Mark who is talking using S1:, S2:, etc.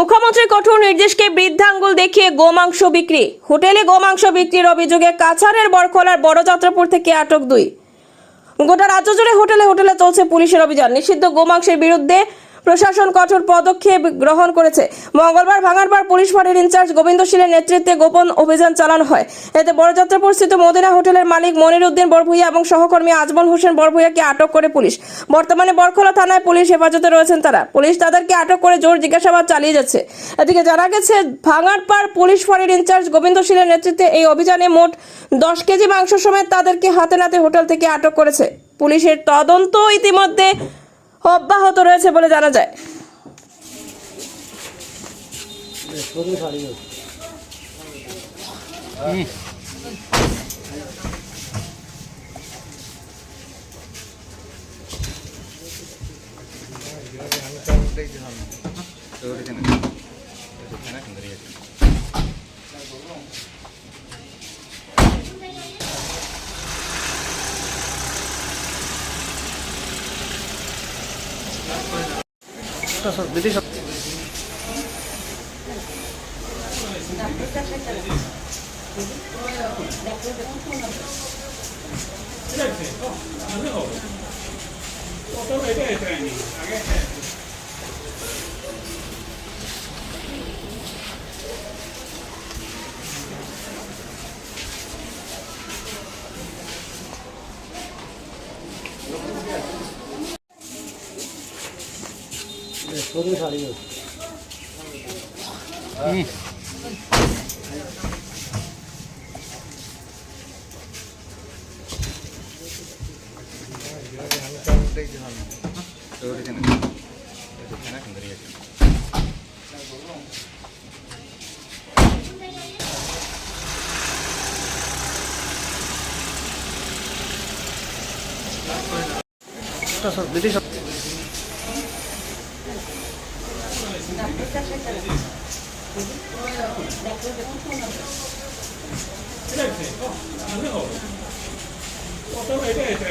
S1: মুখ্যমন্ত্রীর কঠোর নির্দেশকে বৃদ্ধাঙ্গুল দেখিয়ে গোমাংস বিক্রি। হোটেলে গোমাংস বিক্রির অভিযোগে কাছারের বরখলার বড় যাত্রাপুর থেকে আটক দুই। গোটা রাজ্য জুড়ে হোটেলে হোটেলে চলছে পুলিশের অভিযান। নিষিদ্ধ গোমাংসের বিরুদ্ধে প্রশাসন কঠোর পদক্ষেপ গ্রহণ করেছে। মঙ্গলবার ভাঙারপাড় পুলিশ ফাঁড়ির ইনচার্জ গোবিন্দ শীলের নেতৃত্বে গোপন অভিযান চালানো হয়। এতে বড়যাত্রাপুর স্থিত মদিনা হোটেলের মালিক মনির উদ্দিন বরভুইয়া এবং সহকর্মী আজমল হোসেন বরভুইয়াকে আটক করে পুলিশ। বর্তমানে বরখোলা থানায় পুলিশ হেফাজতে রয়েছেন তারা। পুলিশ তাদেরকে আটক করে জোর জিজ্ঞাসাবাদ চালিয়ে যাচ্ছে। এদিকে জানা গেছে, ভাঙারপাড় পুলিশ ফাঁড়ির ইনচার্জ গোবিন্দ শীলের নেতৃত্বে এই অভিযানে মোট দশ কেজি মাংস সমেত তাদেরকে হাতে নাতে হোটেল থেকে আটক করেছে। পুলিশের তদন্ত ইতিমধ্যে অব্যাহত রয়েছে বলে জানা যায়।
S2: そうそう出てきた
S3: 모든 살이요. 응.
S2: 자, 자, 늦으셨. এটা এটা